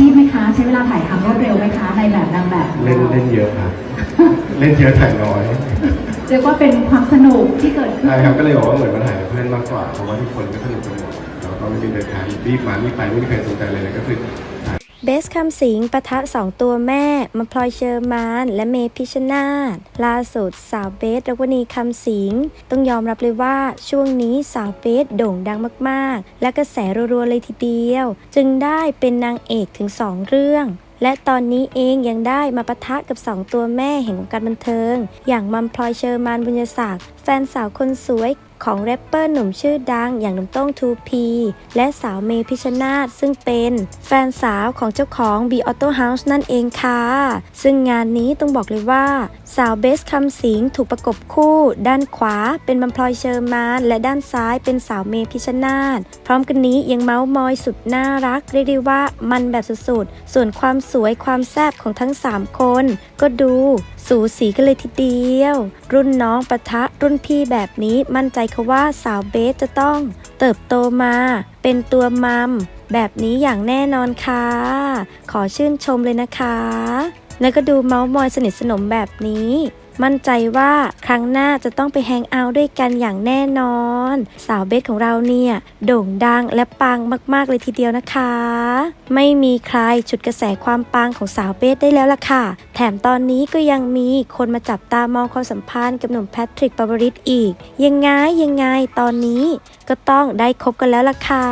ชีพไหมคะ ใช้เวลาถ่ายทำรวดเร็วไหมคะในแบบนางแบบของเล่นราเล่นเยอะครับเล่นเยอะถ่ายน้อยเรียกว่าเป็นความสนุกที่เกิดขึ้น ใช่ครับก็เลยบอกว่าเหมือนมาถ่ายกับเพื่อนมากกว่าเพราะว่าทุกคนก็สนุกกันหมดแล้วก็ไม่มีเดินทางรีบมารีบไปไม่มีใครสนใจเลยเลยก็คือถ่าย เบสคำสิงปะทะสองตัวแม่มาพลอยเชอร์มาน และเมพิชนาธล่าสุดสาวเบสรวณีคำสิง ต้องยอมรับเลยว่าช่วงนี้สาวเบสโด่งดังมากๆ และกระแสรัวๆเลยทีเดียว จึงได้เป็นนางเอกถึงสองเรื่องและตอนนี้เองยังได้มาปะทะกับสองตัวแม่แห่งวงการบันเทิง อย่างมัมพลอยเชอร์มานบุญยศักดิ์แฟนสาวคนสวยของแรปเปอร์หนุ่มชื่อดังอย่างหนุ่มโต้ง 2P และสาวเมพิชนาธซึ่งเป็นแฟนสาวของเจ้าของ B Auto House นั่นเองค่ะ ซึ่งงานนี้ต้องบอกเลยว่า สาวเบสคำสิงถูกประกบคู่ ด้านขวาเป็นมัมพลอยเชอร์มานและด้านซ้ายเป็นสาวเมพิชชนาธพร้อมกันนี้ยังเมาส์มอยสุดน่ารัก เรียกได้ว่ามันแบบสุดๆ ส่วนความสวยความแซ่บของทั้ง 3 คน ก็ดูสูสีกันเลยทีเดียว รุ่นน้องปะทะรุ่นพี่แบบนี้มั่นใจเขาว่าสาวเบสจะต้องเติบโตมา เป็นตัวมัมแบบนี้อย่างแน่นอนค่ะ ขอชื่นชมเลยนะคะ แล้วก็ดูเมาส์มอยสนิทสนมแบบนี้ มั่นใจว่าครั้งหน้าจะต้องไปแฮงเอาท์ด้วยกันอย่างแน่นอน สาวเบสของเราเนี่ยโด่งดังและปังมากๆเลยทีเดียวนะคะ ไม่มีใครฉุดกระแสความปังของสาวเบสได้แล้วล่ะค่ะ แถมตอนนี้ก็ยังมีคนมาจับตามองความสัมพันธ์กับหนุ่มแพทริกปาวริสอีก ยังไงยังไงตอนนี้ก็ต้องได้คบกันแล้วล่ะค่ะ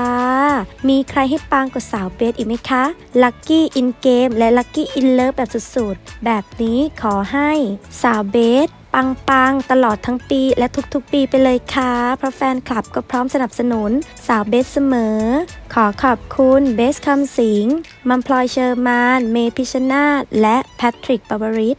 มีใครให้ปังกว่าสาวเบสอีกไหมคะลัคกี้อินเกมและลัคกี้อินเลิฟแบบสุดๆ แบบนี้ขอให้สาวเบสปังๆตลอดทั้งปีและทุกๆปีไปเลยค่ะ เพราะแฟนคลับก็พร้อมสนับสนุนสาวเบสเสมอ ขอขอบคุณเบสคำสิงมัมพลอยเชอร์มาน เมพิชนาและแพทริกปาบริส